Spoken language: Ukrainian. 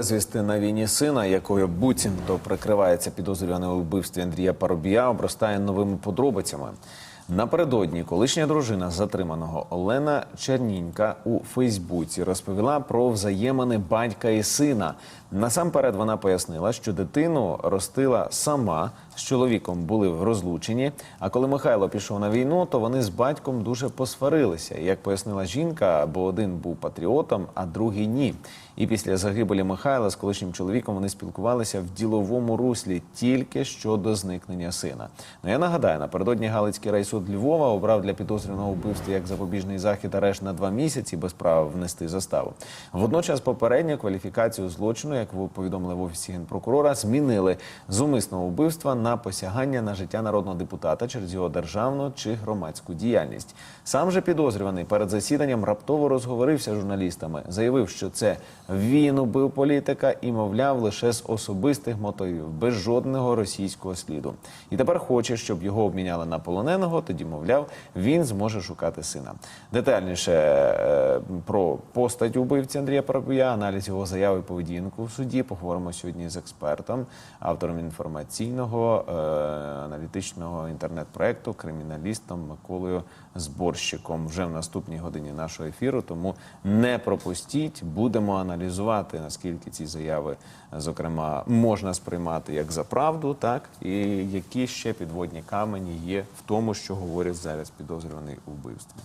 Звісти на війні сина, якою буцімто прикривається підозрюваний у вбивстві Андрія Парубія, обростає новими подробицями. Напередодні колишня дружина затриманого Олена Чернінька у Фейсбуці розповіла про взаємини батька і сина. Насамперед вона пояснила, що дитину ростила сама з чоловіком були в розлученні. А коли Михайло пішов на війну, то вони з батьком дуже посварилися. Як пояснила жінка, бо один був патріотом, а другий ні. І після загибелі Михайла з колишнім чоловіком вони спілкувалися в діловому руслі тільки щодо зникнення сина. Ну я нагадаю, напередодні Галицький райсуд Львова обрав для підозрюваного вбивства як запобіжний захід арешт на два місяці без права внести заставу. Водночас попередню кваліфікацію злочину, як ви повідомили в офісі генпрокурора, змінили з умисного вбивства на посягання на життя народного депутата через його державну чи громадську діяльність. Сам же підозрюваний перед засіданням раптово розговорився з журналістами, заявив, що це він убив політика і, мовляв, лише з особистих мотивів, без жодного російського сліду. І тепер хоче, щоб його обміняли на полоненого. Тоді, мовляв, він зможе шукати сина. Детальніше е, про постать убивці Андрія Парабія, аналіз його заяви поведінку в суді. Поговоримо сьогодні з експертом, автором інформаційного е, аналітичного інтернет-проекту, криміналістом Миколою Зборщиком. Вже в наступній годині нашого ефіру. Тому не пропустіть. Будемо аналізувати наскільки ці заяви, зокрема, можна сприймати як за правду, так і які ще підводні камені є в тому, що говорять зараз підозрюваний у вбивстві.